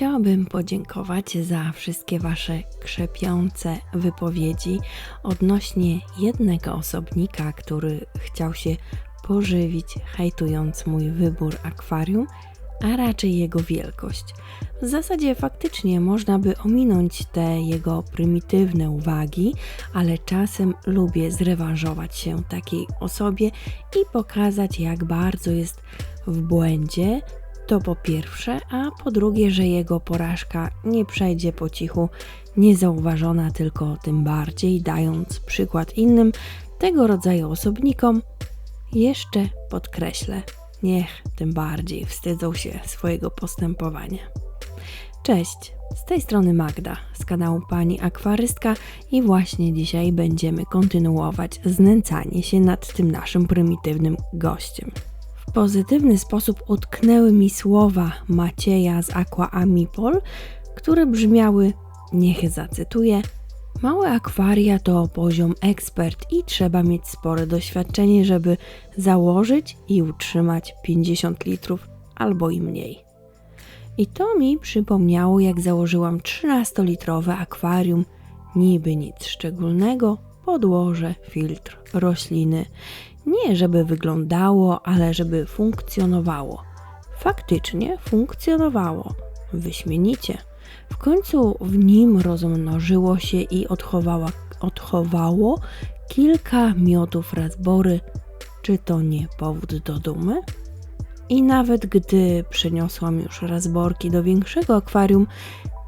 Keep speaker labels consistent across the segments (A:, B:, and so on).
A: Chciałabym podziękować za wszystkie Wasze krzepiące wypowiedzi odnośnie jednego osobnika, który chciał się pożywić, hejtując mój wybór akwarium, a raczej jego wielkość. W zasadzie faktycznie można by ominąć te jego prymitywne uwagi, ale czasem lubię zrewanżować się takiej osobie i pokazać, jak bardzo jest w błędzie. To po pierwsze, a po drugie, że jego porażka nie przejdzie po cichu, niezauważona, tylko tym bardziej dając przykład innym tego rodzaju osobnikom. Jeszcze podkreślę, niech tym bardziej wstydzą się swojego postępowania. Cześć, z tej strony Magda z kanału Pani Akwarystka i właśnie dzisiaj będziemy kontynuować znęcanie się nad tym naszym prymitywnym gościem. Pozytywny sposób utknęły mi słowa Macieja z Aqua Amipol, które brzmiały, niech zacytuję, Małe akwaria to poziom ekspert i trzeba mieć spore doświadczenie, żeby założyć i utrzymać 50 litrów albo i mniej. I to mi przypomniało, jak założyłam 13-litrowe akwarium, niby nic szczególnego, podłoże, filtr, rośliny. Nie żeby wyglądało, ale żeby funkcjonowało. Faktycznie funkcjonowało. Wyśmienicie. W końcu w nim rozmnożyło się i odchowało kilka miotów razbory. Czy to nie powód do dumy? I nawet gdy przeniosłam już razborki do większego akwarium,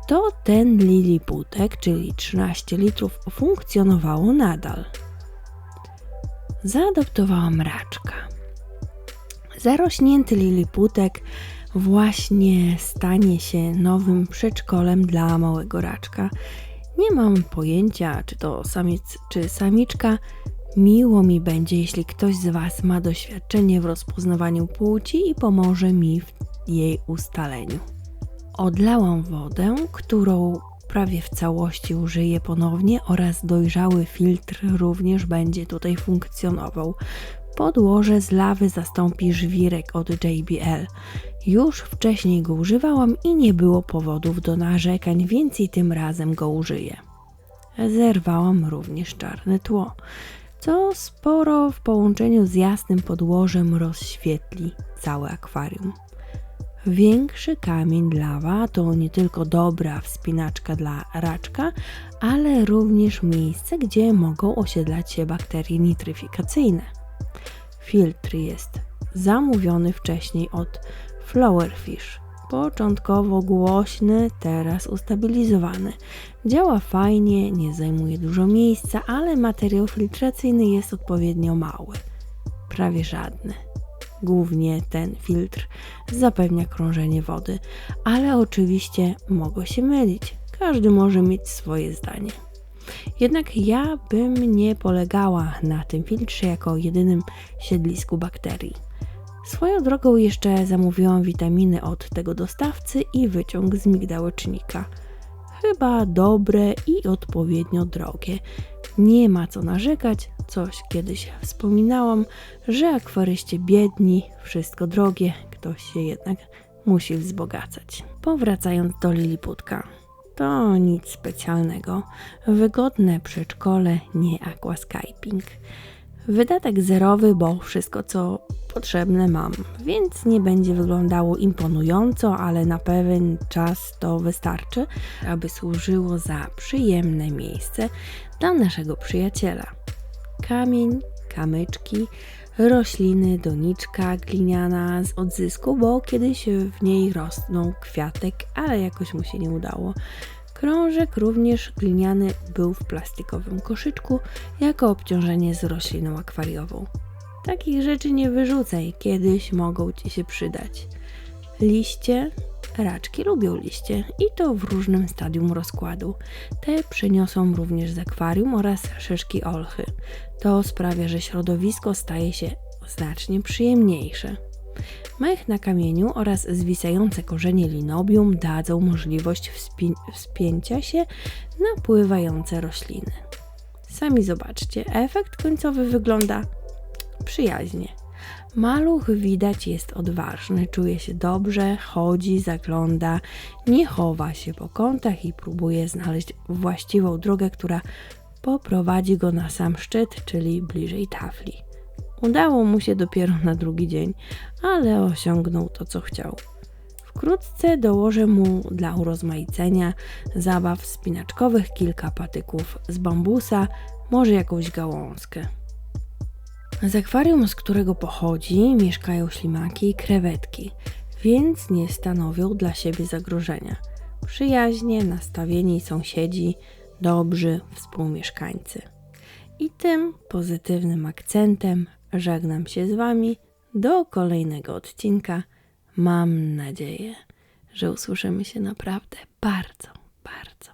A: to ten liliputek, czyli 13 litrów, funkcjonowało nadal. Zaadoptowałam raczka. Zarośnięty liliputek właśnie stanie się nowym przedszkolem dla małego raczka. Nie mam pojęcia, czy to samiec, czy samiczka. Miło mi będzie, jeśli ktoś z Was ma doświadczenie w rozpoznawaniu płci i pomoże mi w jej ustaleniu. Odlałam wodę, którą prawie w całości użyję ponownie oraz dojrzały filtr również będzie tutaj funkcjonował. Podłoże z lawy zastąpi żwirek od JBL. Już wcześniej go używałam i nie było powodów do narzekań, więc i tym razem go użyję. Zerwałam również czarne tło, co sporo w połączeniu z jasnym podłożem rozświetli całe akwarium. Większy kamień lawa to nie tylko dobra wspinaczka dla raczka, ale również miejsce, gdzie mogą osiedlać się bakterie nitryfikacyjne. Filtr jest zamówiony wcześniej od Flowerfish. Początkowo głośny, teraz ustabilizowany. Działa fajnie, nie zajmuje dużo miejsca, ale materiał filtracyjny jest odpowiednio mały. Prawie żadny. Głównie ten filtr zapewnia krążenie wody, ale oczywiście mogę się mylić. Każdy może mieć swoje zdanie. Jednak ja bym nie polegała na tym filtrze jako jedynym siedlisku bakterii. Swoją drogą jeszcze zamówiłam witaminy od tego dostawcy i wyciąg z migdałecznika. Chyba dobre i odpowiednio drogie. Nie ma co narzekać, coś kiedyś wspominałam, że akwaryście biedni, wszystko drogie, ktoś się jednak musi wzbogacać. Powracając do Liliputka. To nic specjalnego. Wygodne przedszkole, nie aquascaping. Wydatek zerowy, bo wszystko co potrzebne mam, więc nie będzie wyglądało imponująco, ale na pewien czas to wystarczy, aby służyło za przyjemne miejsce dla naszego przyjaciela. Kamień, kamyczki, rośliny, doniczka gliniana z odzysku, bo kiedyś w niej rosnął kwiatek, ale jakoś mu się nie udało. Krążek również gliniany był w plastikowym koszyczku jako obciążenie z rośliną akwariową. Takich rzeczy nie wyrzucaj, kiedyś mogą Ci się przydać. Liście, raczki lubią liście i to w różnym stadium rozkładu. Te przeniosą również z akwarium oraz szyszki olchy. To sprawia, że środowisko staje się znacznie przyjemniejsze. Mech na kamieniu oraz zwisające korzenie linobium dadzą możliwość wspięcia się na pływające rośliny. Sami zobaczcie, efekt końcowy wygląda przyjaźnie. Maluch widać jest odważny, czuje się dobrze, chodzi, zagląda, nie chowa się po kątach i próbuje znaleźć właściwą drogę, która poprowadzi go na sam szczyt, czyli bliżej tafli. Udało mu się dopiero na drugi dzień, ale osiągnął to, co chciał. Wkrótce dołożę mu dla urozmaicenia zabaw spinaczkowych kilka patyków z bambusa, może jakąś gałązkę. Z akwarium, z którego pochodzi, mieszkają ślimaki i krewetki, więc nie stanowią dla siebie zagrożenia. Przyjaźnie nastawieni sąsiedzi, dobrzy współmieszkańcy. I tym pozytywnym akcentem żegnam się z Wami do kolejnego odcinka. Mam nadzieję, że usłyszymy się naprawdę bardzo, bardzo